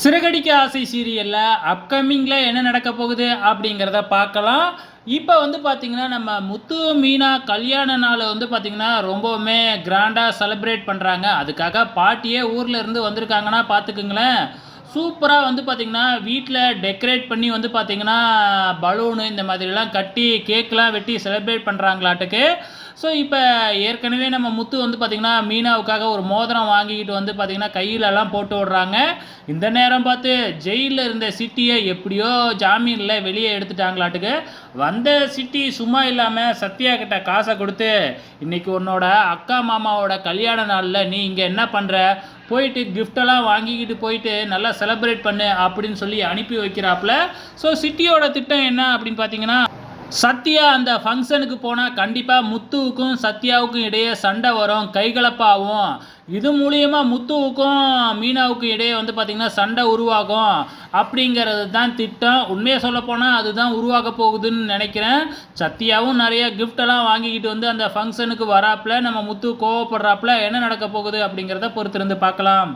சிறகடிக்க ஆசை சீரியலில் அப்கமிங்கில் என்ன நடக்க போகுது அப்படிங்கிறத பார்க்கலாம். இப்போ வந்து பார்த்திங்கன்னா நம்ம முத்து மீனா கல்யாண நாள் வந்து பார்த்திங்கன்னா ரொம்பவுமே கிராண்டாக செலிப்ரேட் பண்ணுறாங்க அதுக்காக பாட்டியே ஊரில் இருந்து வந்திருக்காங்கன்னா பார்த்துக்குங்களேன் சூப்பராக வந்து பார்த்திங்கன்னா வீட்டில் டெக்கரேட் பண்ணி வந்து பார்த்திங்கன்னா பலூனு இந்த மாதிரிலாம் கட்டி கேக்கெலாம் வெட்டி செலிப்ரேட் பண்ணுறாங்களாட்டுக்கு ஸோ இப்போ ஏற்கனவே நம்ம முத்து வந்து பார்த்திங்கன்னா மீனாவுக்காக ஒரு மோதிரம் வாங்கிக்கிட்டு வந்து பார்த்திங்கன்னா கையிலலாம் போட்டு விடுறாங்க. இந்த நேரம் பார்த்து ஜெயிலில் இருந்த சிட்டியை எப்படியோ ஜாமீனில் வெளியே எடுத்துட்டாங்களாட்டுக்கு. வந்த சிட்டி சும்மா இல்லாமல் சத்யா கிட்ட காசை கொடுத்து இன்றைக்கி உன்னோட அக்கா மாமாவோட கல்யாண நாளில் நீ இங்கே என்ன பண்ணுற போயிட்டு கிஃப்டெல்லாம் வாங்கிக்கிட்டு போயிட்டு நல்லா செலப்ரேட் பண்ணு அப்படின்னு சொல்லி அனுப்பி வைக்கிறாப்புல. ஸோ சிட்டியோட திட்டம் என்ன அப்படின்னு பார்த்தீங்கன்னா சத்யா அந்த ஃபங்க்ஷனுக்கு போனால் கண்டிப்பாக முத்துவுக்கும் சத்யாவுக்கும் இடையே சண்டை வரும் கைகலப்பாகும் இது மூலியமாக முத்துவுக்கும் மீனாவுக்கும் இடையே வந்து பார்த்திங்கன்னா சண்டை உருவாகும். அப்படிங்கிறது தான் திட்டம். உண்மையாக சொல்லப்போனால் அதுதான் உருவாக போகுதுன்னு நினைக்கிறேன். சத்யாவும் நிறைய கிஃப்டெல்லாம் வாங்கிக்கிட்டு வந்து அந்த ஃபங்க்ஷனுக்கு வராப்புல நம்ம முத்து கோவப்படுறாப்புல என்ன நடக்க போகுது அப்படிங்கிறத பொறுத்திருந்து பார்க்கலாம்.